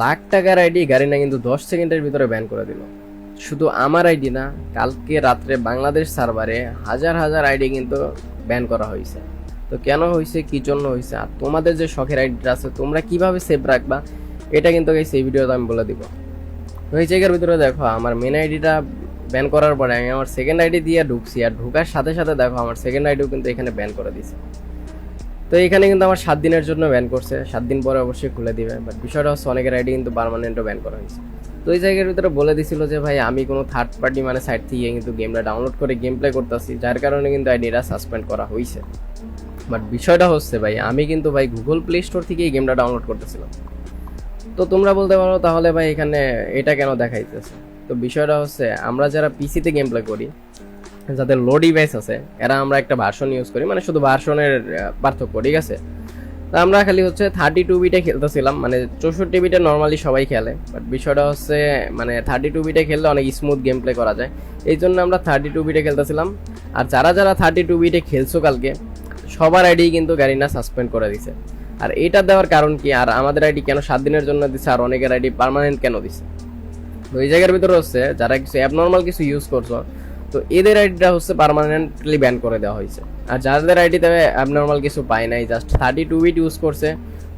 লাখ টাকার আইডি গাড়ি না কিন্তু দশ সেকেন্ডের ভিতরে ব্যান করে দিল। শুধু আমার আইডি না, কালকে রাত্রে বাংলাদেশ সার্ভারে হাজার হাজার আইডি কিন্তু ব্যান করা হয়েছে। তো কেন হয়েছে, কি জন্য হয়েছে, আর তোমাদের যে শখের আইডিটা আছে, তোমরা কীভাবে সেভ রাখবা, এটা কিন্তু এই সেই ভিডিওতে আমি বলে দিব। তো এই জায়গার ভিতরে দেখো, আমার মেন আইডিটা ব্যান করার পরে আমি আমার সেকেন্ড আইডি দিয়ে ঢুকছি, আর ঢুকার সাথে সাথে দেখো, আমার সেকেন্ড আইডিও কিন্তু এখানে ব্যান করে দিছে তো এখানে কিন্তু আমার সাত দিনের জন্য ব্যান করছে। সাত দিন পরে অবশ্যই খুলে দিবে। বাট বিষয়টা হচ্ছে অনেকের আইডি কিন্তু পার্মানেন্টও ব্যান করা হয়েছে। তো এই জায়গার ভিতরে বলে দিছিল যে, ভাই, আমি কোনো থার্ড পার্টি মানে সাইট থেকে কিন্তু গেমটা ডাউনলোড করে গেম প্লে করতেছি, যার কারণে কিন্তু আইডিটা সাসপেন্ড করা হয়েছে। বাট বিষয়টা হচ্ছে, ভাই, আমি কিন্তু, ভাই গুগল প্লে স্টোর থেকে এই গেমটা ডাউনলোড করতেছিলাম। তো তোমরা বলতে পারো, তাহলে ভাই, এখানে এটা কেন দেখাইতেছে? তো বিষয়টা হচ্ছে, আমরা যারা পিসিতে গেম প্লে করি যাদের লো ডিভাইস আছে, এরা আমরা একটা ভার্সন ইউজ করি মানে শুধু ভার্সনের পার্থক্য, ঠিক আছে? তো আমরা খালি হচ্ছে থার্টি টু বিটে খেলতেছিলাম মানে চৌষট্টি বিটে নর্মালি সবাই খেলে বাট বিষয়টা হচ্ছে মানে থার্টি টু বিটে খেললে অনেক স্মুথ গেম প্লে করা যায়। এই জন্য আমরা থার্টি টু বিটে খেলতেছিলাম, আর যারা যারা থার্টি টু বিটে খেলছো কালকে, সবার আইডি কিন্তু গাড়িনা সাসপেন্ড করে দিছে। আর এটা দেওয়ার কারণ কি? আর আমাদের আইডি কেন সাত দিনের জন্য দিছে, আর অনেকের আইডি পার্মানেন্ট কেন দিছে? তো এই জায়গার ভিতরে হচ্ছে, যারা কিছু অ্যাবনর্মাল কিছু ইউজ করছ তো এদের আইডিটা হচ্ছে পারমানেন্টলি ব্যান করে দেওয়া হয়েছে। আর যাদের আইডিতে অ্যাবনর্মাল কিছু পায় নাই just thirty two bit use করছে,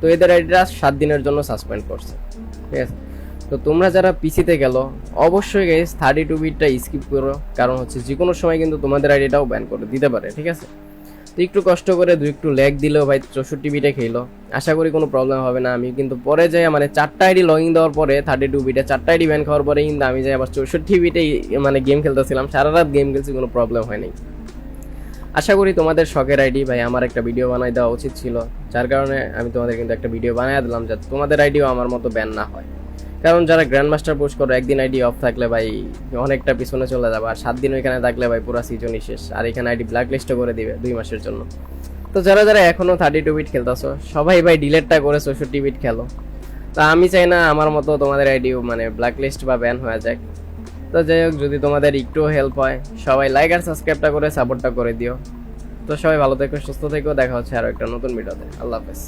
তো এদের আইডিটা সাত দিনের জন্য সাসপেন্ড করছে। ঠিক আছে? তো তোমরা যারা পিসিতে গেল, অবশ্যই গাইস থার্টি টু বিটটা স্কিপ করো, কারণ হচ্ছে যে কোনো সময় কিন্তু তোমাদের আইডিটাও ব্যান করে দিতে পারে, ঠিক আছে? তো একটু কষ্ট করে দু একটু ল্যাগ দিলেও ভাই চৌষট্টি বিটে খেলো। আশা করি কোনো প্রবলেম হবে না। আমি কিন্তু পরে যাই মানে চারটা আইডি লগইন দেওয়ার পরে থার্টি টু বিটে চারটা আইডি ব্যান খাওয়ার পরে কিন্তু আমি যাই আবার চৌষট্টি বিটে মানে গেম খেলতেছিলাম। সারা রাত গেম খেলছি, কোনো প্রবলেম হয়নি আশা করি তোমাদের শখের আইডি ভাই আমার একটা ভিডিও বানাই দেওয়া উচিত ছিল। যার কারণে আমি তোমাদের কিন্তু একটা ভিডিও বানিয়ে দিলাম, যাতে তোমাদের আইডিও আমার মতো ব্যান না হয়। কারণ যারা গ্র্যান্ড মাস্টার পোস্ট করো, একদিন আইডি অফ থাকলে ভাই অনেকটা পিছনে চলে যাবে, আর সাত দিন ওইখানে থাকলে ভাই পুরো সিজনই শেষ। আর এখানে আইডি ব্ল্যাক লিস্টও করে দিবে দুই মাসের জন্য। তো যারা যারা এখনও থার্টি টু বিট খেলতেছো, সবাই ভাই ডিলেটটা করে চৌষট্টি বিট খেলো। তা আমি চাই না আমার মতো তোমাদের আইডিও মানে ব্ল্যাক লিস্ট বা ব্যান হয়ে যাক। তো যাই হোক, যদি তোমাদের একটু হেল্প হয়, সবাই লাইক আর সাবস্ক্রাইবটা করে সাপোর্টটা করে দিও। তো সবাই ভালো থেকো, সুস্থ থেকো, দেখা হচ্ছে আরও একটা নতুন ভিডিওতে আল্লাহ হাফেজ।